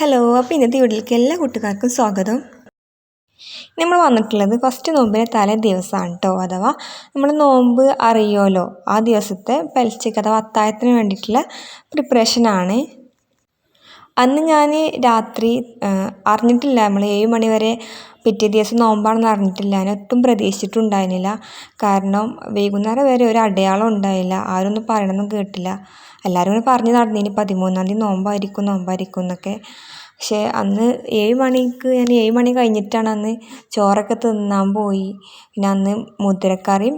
Hello അപ്പോൾ ഇന്നത്തെ വീട്ടിലേക്ക് എല്ലാ കൂട്ടുകാർക്കും സ്വാഗതം. നമ്മൾ വന്നിട്ടുള്ളത് ഫസ്റ്റ് നോമ്പിന്റെ തലേ ദിവസമാണ് കേട്ടോ അഥവാ നമ്മൾ നോമ്പ് അറിയുമല്ലോ ആ ദിവസത്തെ പലിച്ചയ്ക്ക് അഥവാ അത്തായത്തിന് വേണ്ടിയിട്ടുള്ള പ്രിപ്പറേഷനാണ് അന്ന് ഞാൻ രാത്രി അറിഞ്ഞിട്ടില്ല നമ്മൾ ഏഴ് മണി വരെ പിറ്റേ ദിവസം നോമ്പാണെന്ന് അറിഞ്ഞിട്ടില്ല. ഞാൻ ഒട്ടും പ്രതീക്ഷിച്ചിട്ടുണ്ടായിരുന്നില്ല. കാരണം വൈകുന്നേരം വരെ ഒരു അടയാളം ഉണ്ടായില്ല. ആരൊന്നും പറയണമെന്നും കേട്ടില്ല. എല്ലാവരും കൂടി പറഞ്ഞ് നടന്നിനി പതിമൂന്നാം തീയതി നോമ്പായിരിക്കും നോമ്പായിരിക്കും എന്നൊക്കെ. പക്ഷേ അന്ന് ഏഴ് മണിക്ക് ഞാൻ ഏഴ് മണി കഴിഞ്ഞിട്ടാണ് അന്ന് ചോറൊക്കെ തിന്നാൻ പോയി. പിന്നെ അന്ന് മുതിരക്കറിയും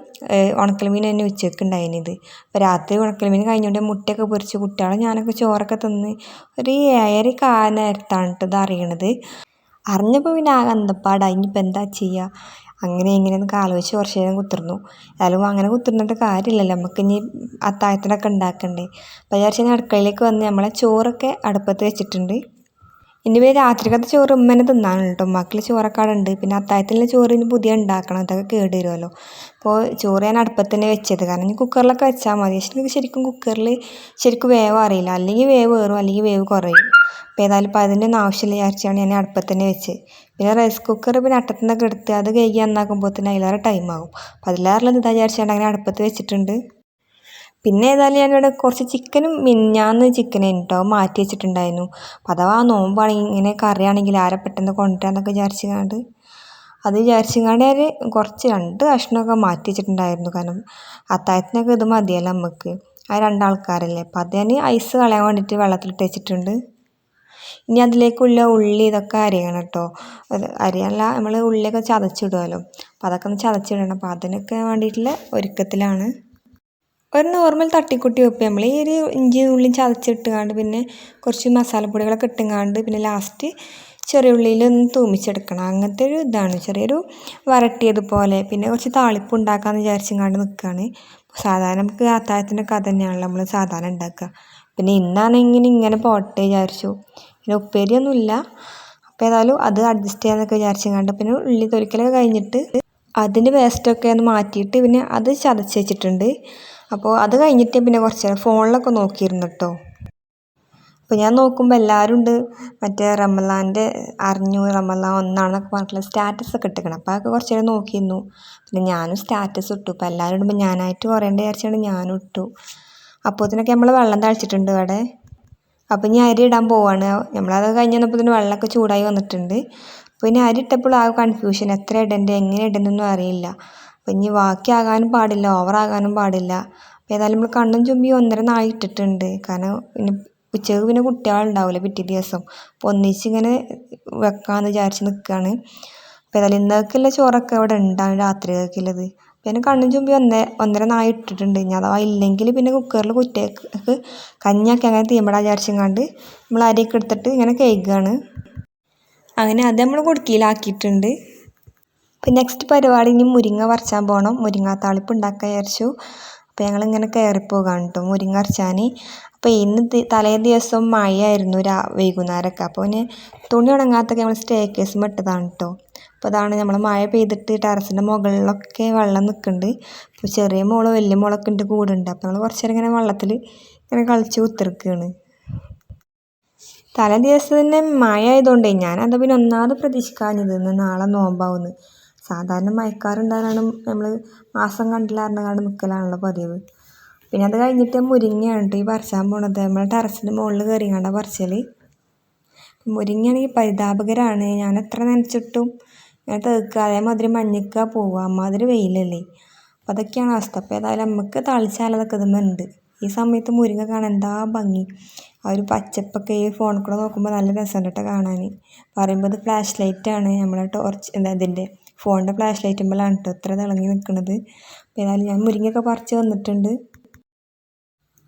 ഉണക്കൽ മീൻ തന്നെ ഉച്ചയ്ക്ക് ഉണ്ടായിരുന്നത്. അപ്പോൾ രാത്രി ഉണക്കൽ മീൻ കഴിഞ്ഞുകൊണ്ട് മുട്ടയൊക്കെ പൊരിച്ച് കുട്ടികളും ഞാനൊക്കെ ചോറൊക്കെ തിന്ന് ഒരു ഏഴര കാ നേരത്താണ് കേട്ടോ ഇത് അറിയണത്. അറിഞ്ഞപ്പോൾ പിന്നെ ആകെ അന്തപ്പാടാ. ഇനിയിപ്പോൾ എന്താ ചെയ്യുക അങ്ങനെ ഇങ്ങനെയെന്നൊക്കെ ആലോചിച്ച് കുറച്ച് നേരം കുത്തിർന്നു. ഏതായാലും അങ്ങനെ കുത്തിർന്നിട്ട് കാര്യമില്ലല്ലോ. നമുക്ക് ഇനി അത്താഴത്തിനൊക്കെ ഉണ്ടാക്കണ്ടേ? അപ്പോൾ വിചാരിച്ചാൽ അടുക്കളയിലേക്ക് വന്ന് നമ്മളെ ചോറൊക്കെ അടുപ്പത്ത് വെച്ചിട്ടുണ്ട്. ഇനി പിന്നെ രാത്രിക്കത്തെ ചോറ് ഉമ്മനെ തിന്നാണ് കേട്ടോ ഉമ്മാക്കിൽ ചോറക്കാടുണ്ട് പിന്നെ അത്താഴത്തിലെ ചോറ് ഇനി പുതിയ ഉണ്ടാക്കണം. അതൊക്കെ കേട് വരുമല്ലോ അപ്പോൾ ചോറ് ഞാൻ അടുപ്പത്ത് തന്നെ വെച്ചത്. കാരണം ഇനി കുക്കറിലൊക്കെ വെച്ചാൽ മതി. പക്ഷേ എനിക്ക് ശരിക്കും കുക്കറിൽ ശരിക്കും വേവ് അറിയില്ല. അല്ലെങ്കിൽ വേവ് കയറും അല്ലെങ്കിൽ വേവ് കുറയും. അപ്പോൾ ഏതായാലും ഇപ്പോൾ അതിന്റെ ഒന്നും ആവശ്യമില്ല വിചാരിച്ചാണ് ഞാൻ അടുപ്പത്ത് തന്നെ വെച്ച് പിന്നെ റൈസ് കുക്കർ പിന്നെ അട്ടത്തുനിന്നൊക്കെ എടുത്ത് അത് കഴുകി നന്നാക്കുമ്പോൾ തന്നെ അതിലേറെ ടൈം ആകും അപ്പോൾ അതിലേറെ ഇതാ വിചാരിച്ചാണ്ട് അങ്ങനെ അടുപ്പത്ത് വെച്ചിട്ടുണ്ട്. പിന്നെ ഏതായാലും ഞാനിവിടെ കുറച്ച് ചിക്കനും മിനിഞ്ഞാന്ന് ചിക്കൻ കേട്ടോ മാറ്റി വെച്ചിട്ടുണ്ടായിരുന്നു. അപ്പോൾ അഥവാ നോമ്പാണെങ്കിൽ ഇങ്ങനെ കറിയാണെങ്കിൽ ആരെ പെട്ടെന്ന് കൊണ്ടുവരാന്നൊക്കെ വിചാരിച്ചുകൊണ്ട് അത് വിചാരിച്ചുകൊണ്ട് ഞാൻ കുറച്ച് രണ്ട് കഷ്ണമൊക്കെ മാറ്റി വെച്ചിട്ടുണ്ടായിരുന്നു. കാരണം അത്താഴത്തിനൊക്കെ ഇത് മതിയല്ലോ നമുക്ക് ആ രണ്ടാൾക്കാരല്ലേ. അപ്പോൾ അത് ഞാൻ ഐസ് കളയാൻ വേണ്ടിയിട്ട് വെള്ളത്തിലിട്ട് വെച്ചിട്ടുണ്ട്. ഇനി അതിലേക്കുള്ള ഉള്ളി ഇതൊക്കെ അരിയണം കേട്ടോ. അരിയാനല്ല നമ്മൾ ഉള്ളിയൊക്കെ ചതച്ചിടുമല്ലോ അപ്പോൾ അതൊക്കെ ഒന്ന് ചതച്ചിടണം. അപ്പോൾ അതിനൊക്കെ വേണ്ടിയിട്ടുള്ള ഒരുക്കത്തിലാണ്. ഒരു നോർമൽ തട്ടിക്കുട്ടി വെപ്പ്. നമ്മൾ ഈ ഒരു ഇഞ്ചി ഉള്ളി ചതച്ചിട്ടുകാണ്ട് പിന്നെ കുറച്ച് മസാലപ്പൊടികളൊക്കെ ഇട്ടുങ്ങാണ്ട് പിന്നെ ലാസ്റ്റ് ചെറിയ ഉള്ളിയിൽ ഒന്ന് തൂമിച്ചെടുക്കണം. അങ്ങനത്തെ ഒരു ഇതാണ്. ചെറിയൊരു വരട്ടിയതുപോലെ പിന്നെ കുറച്ച് താളിപ്പ് ഉണ്ടാക്കാമെന്ന് വിചാരിച്ചുകൊണ്ട് നിൽക്കുകയാണ് സാധാരണ നമുക്ക് അത്താഴത്തിന്റെ കഥ തന്നെയാണല്ലോ നമ്മൾ സാധാരണ ഉണ്ടാക്കുക. പിന്നെ ഇന്നാണ് ഇങ്ങനെ പോട്ടെ വിചാരിച്ചു. പിന്നെ ഉപ്പേരിയൊന്നുമില്ല. അപ്പോൾ ഏതായാലും അത് അഡ്ജസ്റ്റ് ചെയ്യാമെന്നൊക്കെ വിചാരിച്ചങ്ങാണ്ട് പിന്നെ ഉള്ളി തൊലിക്കലൊക്കെ കഴിഞ്ഞിട്ട് അതിന്റെ വേസ്റ്റൊക്കെ ഒന്ന് മാറ്റിയിട്ട് പിന്നെ അത് ചതച്ച് വെച്ചിട്ടുണ്ട്. അപ്പോൾ അത് കഴിഞ്ഞിട്ട് പിന്നെ കുറച്ച് നേരം ഫോണിലൊക്കെ നോക്കിയിരുന്നു കേട്ടോ അപ്പോൾ ഞാൻ നോക്കുമ്പോൾ എല്ലാവരും ഉണ്ട്. മറ്റേ റമലാന്റെ അറിഞ്ഞു റമലാൻ ഒന്നാണെന്നൊക്കെ പറഞ്ഞിട്ടുള്ള സ്റ്റാറ്റസ് ഒക്കെ ഇട്ടിക്കണം അപ്പോൾ അതൊക്കെ കുറച്ച് നേരം നോക്കിയിരുന്നു. പിന്നെ ഞാനും സ്റ്റാറ്റസ് ഇട്ടു. അപ്പോൾ എല്ലാവരും ഇടുമ്പോൾ ഞാനായിട്ട് കുറേണ്ട വിചാരിച്ചാണ് ഞാനും ഇട്ടു. അപ്പോൾ ഇതിനൊക്കെ നമ്മൾ വെള്ളം തളിച്ചിട്ടുണ്ട് അവിടെ അപ്പോൾ ഇനി അരി ഇടാൻ പോവാണ്. നമ്മളത് കഴിഞ്ഞ് വന്നപ്പോൾ തന്നെ വെള്ളമൊക്കെ ചൂടായി വന്നിട്ടുണ്ട്. ഇനി അരി ഇട്ടപ്പോൾ ആ കൺഫ്യൂഷൻ എത്ര ഇടണ്ടേ? എങ്ങനെ ഇടുന്നൊന്നും അറിയില്ല. അപ്പോൾ ഇനി ബാക്കിയാകാനും പാടില്ല. ഓവറാകാനും പാടില്ല. അപ്പോൾ ഏതായാലും നമ്മൾ കണ്ണും ചുമ്പി ഒന്നര നാഴി ഇട്ടിട്ടുണ്ട്. കാരണം പിന്നെ ഉച്ചയ്ക്ക് പിന്നെ കുട്ടികളുണ്ടാവില്ല പിറ്റേ ദിവസം. അപ്പോൾ ഒന്നിച്ചിങ്ങനെ വെക്കാമെന്ന് വിചാരിച്ച് നിൽക്കുകയാണ് അപ്പോൾ ഏതായാലും ഇന്നേക്കുള്ള ചോറൊക്കെ അവിടെ ഉണ്ടാവും രാത്രികൾക്കുള്ളത്. പിന്നെ കണ്ണും ചുമ്പി ഒന്നര ഒന്നര നായ ഇട്ടിട്ടുണ്ട്. ഇനി അഥവാ ഇല്ലെങ്കിൽ പിന്നെ കുക്കറിൽ കുറ്റേക്ക് കഞ്ഞിയൊക്കെ അങ്ങനെ തീമ്പടാ വിചാരിച്ചെങ്ങാണ്ട് നമ്മൾ അരിയൊക്കെ എടുത്തിട്ട് ഇങ്ങനെ കേൾക്കുകയാണ് അങ്ങനെ അത് നമ്മൾ കുടുക്കിയിലാക്കിയിട്ടുണ്ട് അപ്പോൾ നെക്സ്റ്റ് പരിപാടി ഇനി മുരിങ്ങ പറിച്ചാൻ പോകണം മുരിങ്ങ താളിപ്പ് ഉണ്ടാക്കാൻ വിചാരിച്ചു. അപ്പോൾ ഞങ്ങളിങ്ങനെ കയറിപ്പോകാണ് കേട്ടോ മുരിങ്ങ അരച്ചാൻ അപ്പോൾ ഇന്ന് തലേ ദിവസം മഴയായിരുന്നു രാ വൈകുന്നേരമൊക്കെ അപ്പോൾ പിന്നെ തുണി ഉണങ്ങാത്തൊക്കെ നമ്മൾ സ്റ്റേ കേസും ഇട്ടതാണ് കേട്ടോ അപ്പോൾ അതാണ് നമ്മൾ മഴ പെയ്തിട്ട് ടെറസിന്റെ മുകളിലൊക്കെ വെള്ളം നിൽക്കുന്നുണ്ട് അപ്പോൾ ചെറിയ മോൾ വലിയ മോളൊക്കെ ഉണ്ട് കൂടുണ്ട്. അപ്പോൾ നമ്മൾ കുറച്ച് നേരം ഇങ്ങനെ വെള്ളത്തിൽ ഇങ്ങനെ കളിച്ച് കുത്തിരിക്കുകയാണ് തലേ ദിവസം തന്നെ മഴ ആയതുകൊണ്ടേ ഞാനത് പിന്നെ ഒന്നാമത് പ്രതീക്ഷിക്കാഞ്ഞത് ഇന്ന് നാളെ നോമ്പാവുന്നു. സാധാരണ മയക്കാറുണ്ടാകാനും നമ്മൾ മാസം കണ്ടില്ല അറിഞ്ഞാണ്ട് നിൽക്കലാണല്ലോ പതിവ്. പിന്നെ അത് കഴിഞ്ഞിട്ട് മുരിങ്ങയാണ് ഈ പറിച്ചാൻ പോണത്. നമ്മൾ ടെറസിന്റെ മുകളിൽ കയറിങ്ങാണ്ടാണ് പറിച്ചൽ മുരിങ്ങയാണെങ്കിൽ പരിതാപകരമാണ് ഞാൻ എത്ര നനച്ചിട്ടും ഞാൻ തേക്കുക അതേമാതിരി മഞ്ഞിക്കുക പോവുക അമ്മാതിരി വെയിലല്ലേ. അപ്പോൾ അതൊക്കെയാണ് അവസ്ഥ. അപ്പോൾ ഏതായാലും നമുക്ക് തളിച്ചാലതൊക്കെ ഇതുമുണ്ട് ഈ സമയത്ത് മുരിങ്ങ കാണാൻ എന്താ ഭംഗി? ആ ഒരു പച്ചപ്പൊക്കെ ഈ ഫോണിൽ കൂടെ നോക്കുമ്പോൾ നല്ല രസമുണ്ട് കേട്ടോ കാണാൻ പറയുമ്പോൾ ഇത് ഫ്ലാഷ് ലൈറ്റാണ് നമ്മളെ ടോർച്ച് എന്താ ഇതിന്റെ ഫോണിന്റെ ഫ്ലാഷ് ലൈറ്റുമ്പോഴാണ് കേട്ടോ ഇത്ര തിളങ്ങി നിൽക്കുന്നത് ഏതായാലും ഞാൻ മുരിങ്ങയൊക്കെ പറിച്ച് വന്നിട്ടുണ്ട്.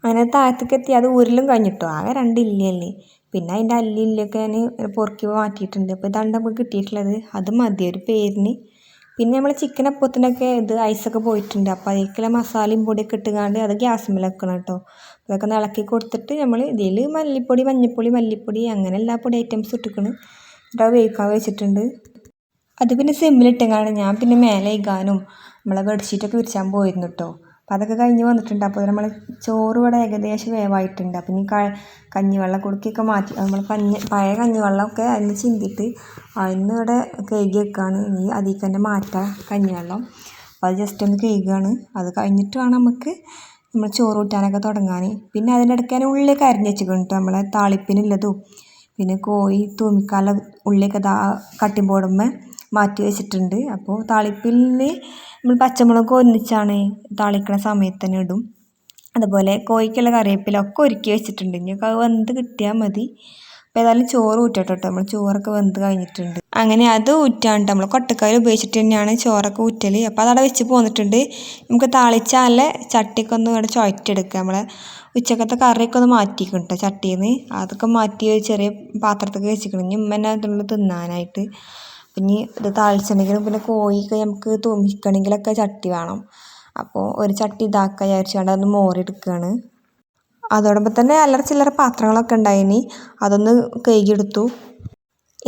അങ്ങനെ താഴത്തേക്ക് എത്തി. അത് ഊരിലും കഴിഞ്ഞിട്ടോ ആകെ രണ്ട് ഇല്ലല്ലേ പിന്നെ അതിന്റെ അല്ലില്ലൊക്കെ ഞാൻ പൊറുക്കി മാറ്റിയിട്ടുണ്ട്. അപ്പോൾ ഇതാണ് നമുക്ക് കിട്ടിയിട്ടുള്ളത്? അത് മതി. ഒരു പേരിന് പിന്നെ നമ്മൾ ചിക്കൻ അപ്പത്തിനൊക്കെ ഇത് ഐസൊക്കെ പോയിട്ടുണ്ട്. അപ്പോൾ അതിലേക്കുള്ള മസാലയും പൊടിയൊക്കെ ഇട്ടുകൊണ്ട് അത് ഗ്യാസിന്മേൽ വെക്കണം കേട്ടോ അതൊക്കെ ഒന്ന് ഇളക്കി കൊടുത്തിട്ട് നമ്മൾ ഇതിൽ മല്ലിപ്പൊടി മഞ്ഞൾപ്പൊടി മല്ലിപ്പൊടി അങ്ങനെ എല്ലാ പൊടി ഐറ്റംസ് ഇട്ടിക്കണ്. എന്നിട്ട് വേവിക്കാൻ വെച്ചിട്ടുണ്ട്. അത് പിന്നെ സിമ്മിലിട്ടെങ്ങാണ് ഞാൻ പിന്നെ മേലെ ഇകാനും നമ്മളെ ബെഡ്ഷീറ്റൊക്കെ വിരിച്ചാൻ പോയിരുന്നു കേട്ടോ അപ്പോൾ അതൊക്കെ കഴിഞ്ഞ് വന്നിട്ടുണ്ട്. അപ്പോൾ നമ്മൾ ചോറ് ഇവിടെ ഏകദേശം വേവായിട്ടുണ്ട്. അപ്പം ഇനി ക കഞ്ഞിവെള്ളം കുടുക്കിയൊക്കെ മാറ്റി. നമ്മൾ കഞ്ഞി പഴയ കഞ്ഞിവെള്ളമൊക്കെ അതിന് ചിന്തിയിട്ട് അതിന് ഇവിടെ കഴുകി വെക്കുകയാണ് ഇനി അതിൽ തന്നെ മാറ്റാം കഞ്ഞിവെള്ളം. അപ്പോൾ അത് ജസ്റ്റ് ഒന്ന് കഴുകുകയാണ് അത് കഴിഞ്ഞിട്ട് വേണം നമുക്ക് നമ്മൾ ചോറ് കൂട്ടാനൊക്കെ തുടങ്ങാൻ പിന്നെ അതിന്റെ ഇടയ്ക്ക് തന്നെ ഉള്ളിയൊക്കെ അരിഞ്ഞ് വെച്ചിട്ടുണ്ട് നമ്മളെ താളിപ്പിനുള്ളതും പിന്നെ കോഴി തൂമിക്കാല ഉള്ളിയൊക്കെ ബോർഡുമ്മേ മാറ്റി വെച്ചിട്ടുണ്ട്. അപ്പോൾ താളിപ്പിൽ നമ്മൾ പച്ചമുളക് ഒന്നിച്ചാണ് താളിക്കണ സമയത്ത് തന്നെ ഇടും. അതുപോലെ കോഴിക്കുള്ള കറിവേപ്പില ഒക്കെ ഒരുക്കി വെച്ചിട്ടുണ്ട്. ഇനി അത് വെന്ത് കിട്ടിയാൽ മതി. അപ്പോൾ ഏതായാലും ചോറ് ഊറ്റട്ടോ നമ്മൾ ചോറൊക്കെ വെന്ത് കഴിഞ്ഞിട്ടുണ്ട്. അങ്ങനെ അത് ഊറ്റാണ്ട് നമ്മൾ കൊട്ടക്കായൽ ഉപയോഗിച്ചിട്ട് തന്നെയാണ് ചോറൊക്കെ ഊറ്റൽ അപ്പോൾ അതവിടെ വെച്ച് പോന്നിട്ടുണ്ട്. നമുക്ക് താളിച്ചാൽ ചട്ടിയൊക്കെ ഒന്ന് ഇവിടെ ചുഴറ്റെടുക്കുക നമ്മളെ ഉച്ചക്കത്തെ കറിയൊക്കെ ഒന്ന് മാറ്റിക്കും കേട്ടോ ചട്ടിയിൽ നിന്ന് അതൊക്കെ മാറ്റി ചെറിയ പാത്രത്തൊക്കെ വെച്ചിക്കണം ഇനി ഉമ്മ തന്നെ അതിനുള്ളിൽ തിന്നാനായിട്ട്. പിന്നെ ഇത് താളിച്ചിട്ടുണ്ടെങ്കിലും പിന്നെ കോഴിയൊക്കെ നമുക്ക് തൂമിക്കണമെങ്കിലൊക്കെ ചട്ടി വേണം. അപ്പോൾ ഒരു ചട്ടി ഇതാക്കുക വിചാരിച്ചുകൊണ്ട് അതൊന്ന് മോറിയെടുക്കുകയാണ് അതോടൊപ്പം തന്നെ അല്ലറ ചില്ലറ പാത്രങ്ങളൊക്കെ ഉണ്ടായിനി. അതൊന്ന് കഴുകിയെടുത്തു.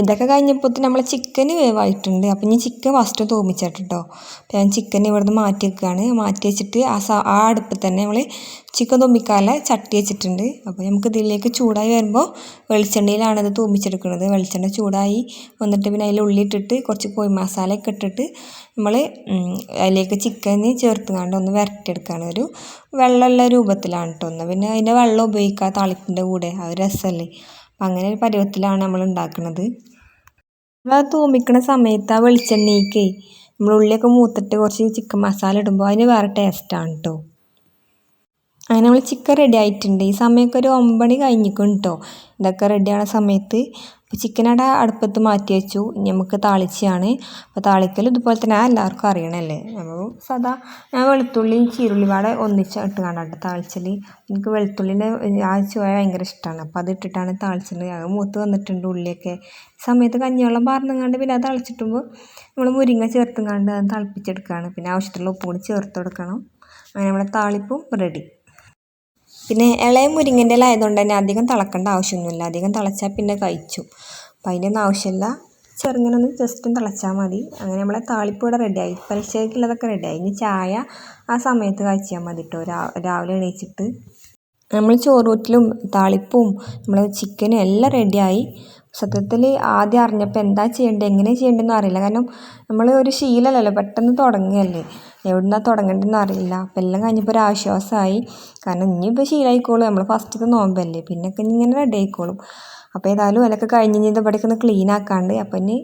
ഇതൊക്കെ കഴിഞ്ഞപ്പോഴത്തേന് നമ്മൾ ചിക്കൻ വേവായിട്ടുണ്ട്. അപ്പം ഞാൻ ചിക്കൻ ഫസ്റ്റ് തൂമിച്ചിട്ടോ അപ്പോൾ ഞാൻ ചിക്കൻ ഇവിടുന്ന് മാറ്റി വെക്കുകയാണ് മാറ്റി വെച്ചിട്ട് ആ സ ആ അടുപ്പിൽ തന്നെ നമ്മൾ ചിക്കൻ തുമ്മിക്കാല ചട്ടി വെച്ചിട്ടുണ്ട്. അപ്പോൾ നമുക്ക് ഇതിലേക്ക് ചൂടായി വരുമ്പോൾ വെളിച്ചെണ്ണയിലാണ് ഇത് തോമിച്ചെടുക്കുന്നത്. വെളിച്ചെണ്ണ ചൂടായി വന്നിട്ട് പിന്നെ അതിൽ ഉള്ളി ഇട്ടിട്ട് കുറച്ച് കോഴി മസാലയൊക്കെ ഇട്ടിട്ട് നമ്മൾ അതിലേക്ക് ചിക്കൻ ചേർത്തുകൊണ്ട് ഒന്ന് വരട്ടിയെടുക്കുകയാണ് ഒരു വെള്ളമുള്ള രൂപത്തിലാണ് കേട്ടോ ഒന്ന്. പിന്നെ അതിന്റെ വെള്ളം ഉപയോഗിക്കുക താളിപ്പിന്റെ കൂടെ. അത് രസമല്ലേ അപ്പം അങ്ങനെ ഒരു പരുവത്തിലാണ് നമ്മൾ ഉണ്ടാക്കുന്നത് നമ്മൾ തൂമിക്കണ സമയത്ത് ആ വെളിച്ചെണ്ണയ്ക്ക് നമ്മൾ ഉള്ളിയൊക്കെ മൂത്തിട്ട് കുറച്ച് ചിക്കൻ മസാല ഇടുമ്പോൾ അതിന് വേറെ ടേസ്റ്റാണ് കേട്ടോ അങ്ങനെ നമ്മൾ ചിക്കൻ റെഡി ആയിട്ടുണ്ട്. ഈ സമയമൊക്കെ ഒരു ഒമ്പണി കഴിഞ്ഞിക്കും കേട്ടോ ഇതൊക്കെ റെഡിയാണ സമയത്ത് അവിടെ അടുപ്പത്ത് മാറ്റി വെച്ചു. നമുക്ക് താളിച്ചാണ് അപ്പോൾ താളിക്കൽ ഇതുപോലെ തന്നെ എല്ലാവർക്കും അറിയണമല്ലേ നമ്മൾ സദാ ഞാൻ വെളുത്തുള്ളിയും ചീരുള്ളി പാടെ ഒന്നിച്ച് ഇട്ട് കാണാട്ടെ താളിച്ചൽ എനിക്ക് വെളുത്തുള്ളിന്റെ ആ ചുവ ഭയങ്കര ഇഷ്ടമാണ്. അപ്പോൾ അത് ഇട്ടിട്ടാണ് താളിച്ചത് അത് മൂത്ത് വന്നിട്ടുണ്ട് ഉള്ളിയൊക്കെ. സമയത്ത് കഞ്ഞിവെള്ളം പാർന്നങ്ങാണ്ട് പിന്നെ അത് തളിച്ചിട്ടുമ്പോൾ നമ്മൾ മുരിങ്ങ ചേർത്തും കണ്ട് അത് തിളപ്പിച്ചെടുക്കുകയാണ്. പിന്നെ ആവശ്യത്തിലുള്ള ഉപ്പ് കൂടി ചേർത്ത് കൊടുക്കണം. അങ്ങനെ നമ്മുടെ താളിപ്പും റെഡി പിന്നെ ഇളയ മുരിങ്ങന്റെ ആയതുകൊണ്ട് തന്നെ അധികം തിളക്കേണ്ട ആവശ്യമൊന്നുമില്ല. അധികം തിളച്ചാൽ പിന്നെ കഴിച്ചു. അപ്പം അതിന്റെ ഒന്നും ആവശ്യമില്ല. ചെറുങ്ങനെ ഒന്ന് ജസ്റ്റ് തിളച്ചാൽ മതി. അങ്ങനെ നമ്മളെ താളിപ്പൂടെ റെഡിയായി റെഡി റെഡിയായി ഇനി ചായ ആ സമയത്ത് കഴിച്ചാൽ മതി കേട്ടോ രാവിലെ എണീച്ചിട്ട്. നമ്മൾ ചോറൂറ്റിലും താളിപ്പും നമ്മൾ ചിക്കനും എല്ലാം റെഡിയായി സത്യത്തിൽ ആദ്യം അറിഞ്ഞപ്പോൾ എന്താ ചെയ്യേണ്ടത് എങ്ങനെ ചെയ്യേണ്ടതെന്ന് അറിയില്ല. കാരണം നമ്മൾ ഒരു ശീലമല്ലല്ലോ പെട്ടെന്ന് തുടങ്ങുകയല്ലേ. എവിടുന്നാ തുടങ്ങേണ്ടതെന്ന് അറിയില്ല. അപ്പം എല്ലാം കഴിഞ്ഞപ്പോൾ ഒരു ആശ്വാസമായി. കാരണം ഇനിയിപ്പോൾ ശീലമായിക്കോളും. നമ്മൾ ഫസ്റ്റത്തെ നോമ്പല്ലേ. പിന്നൊക്കെ ഇങ്ങനെ റെഡി ആയിക്കോളും. അപ്പോൾ ഏതായാലും അതിലൊക്കെ കഴിഞ്ഞ് ഇനി ഇവിടേക്ക് ഒന്ന് ക്ലീൻ ആക്കാണ്ട്. അപ്പം ഇനി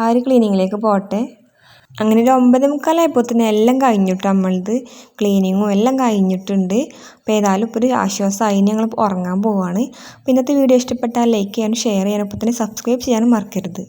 ആ ഒരു ക്ലീനിങ്ങിലേക്ക് പോട്ടെ അങ്ങനെ ഒരു ഒമ്പത് മുക്കാലായപ്പോഴത്തേന് എല്ലാം കഴിഞ്ഞിട്ട് നമ്മളത് ക്ലീനിങ്ങും എല്ലാം കഴിഞ്ഞിട്ടുണ്ട്. അപ്പോൾ ഏതായാലും ഇപ്പോൾ ഒരു ആശ്വാസമായി ഞങ്ങൾ ഉറങ്ങാൻ പോവുകയാണ് അപ്പോൾ ഇന്നത്തെ വീഡിയോ ഇഷ്ടപ്പെട്ടാൽ ലൈക്ക് ചെയ്യാനും ഷെയർ ചെയ്യാനും അപ്പോൾ തന്നെ സബ്സ്ക്രൈബ് ചെയ്യാനും മറക്കരുത്.